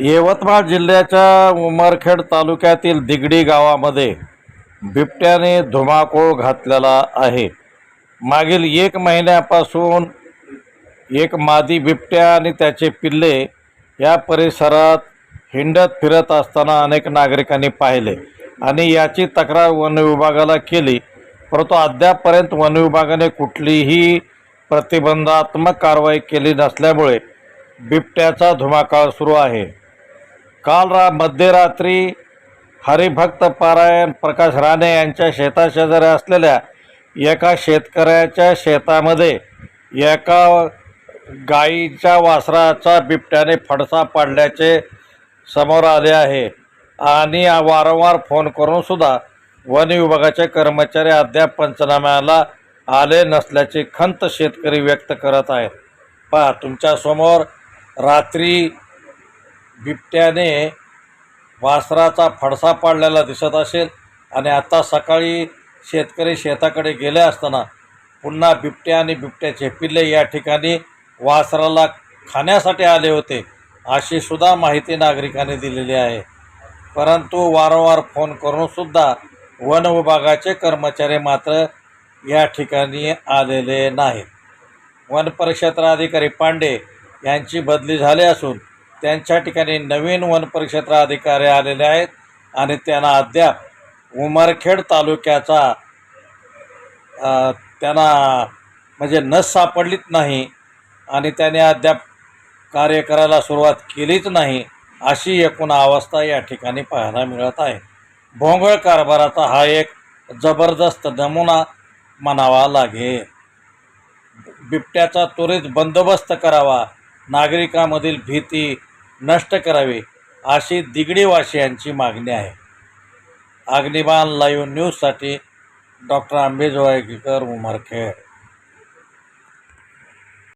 यवतमाळ जिल्ह्याच्या उमरखेड तालुक्यातील दिगडी गावामध्ये बिबट्याने धुमाकूळ घातलेला आहे. मागील एक महिन्यापासून एक मादी बिबट्या आणि त्याचे पिल्ले या परिसरात हिंडत फिरत असताना अनेक नागरिकांनी पाहिले आणि याची तक्रार वन विभागाला केली. परंतु अद्यापपर्यंत वन विभागाने कुठलीही प्रतिबंधात्मक कारवाई केली नसल्यामुळे बिबट्याचा धुमाकाळ सुरू आहे. काल रा मध्यरात्री हरिभक्त पारायण प्रकाश राणे यांच्या शेताशेजारी असलेल्या एका शेतकऱ्याच्या शेतामध्ये एका गाईच्या वासराचा बिबट्याने फडसा पाडल्याचे समोर आले आहे. आणि वारंवार फोन करूनसुद्धा वन विभागाचे कर्मचारी अद्याप पंचनाम्याला आले नसल्याची खंत शेतकरी व्यक्त करत आहेत. पहा तुमच्यासमोर रात्री बिबट्याने वासराचा फडसा पाडलेला दिसत असेल आणि आता सकाळी शेतकरी शेताकडे गेले असताना पुन्हा बिबट्या आणि बिबट्याचे पिल्ले या ठिकाणी वासराला खाण्यासाठी आले होते अशी सुद्धा माहिती नागरिकांनी दिलेली आहे. परंतु वारंवार फोन करूनसुद्धा वन विभागाचे कर्मचारी मात्र या ठिकाणी आलेले नाहीत. वन परिक्षेत्राधिकारी पांडे यांची बदली झाली असून त्यांच्या ठिकाणी नवीन वन परिक्षेत्राधिकारी आलेले आहेत आणि त्यांना अद्याप उमरखेड तालुक्याचा त्यांना म्हणजे नस सापडलीच नाही आणि त्याने अद्याप कार्य करायला सुरुवात केलीच नाही अशी एकूण अवस्था या ठिकाणी पाहायला मिळत आहे. भोंगळ कारभाराचा हा एक जबरदस्त नमुना म्हणावा लागेल. बिबट्याचा त्वरित बंदोबस्त करावा. नागरिकांमधील भीती नष्ट करावी अशी दिगडीवासियांची मागणी आहे. अग्निबाण लाईव्ह न्यूजसाठी डॉक्टर आंबेजोगाईकर उमरखेड.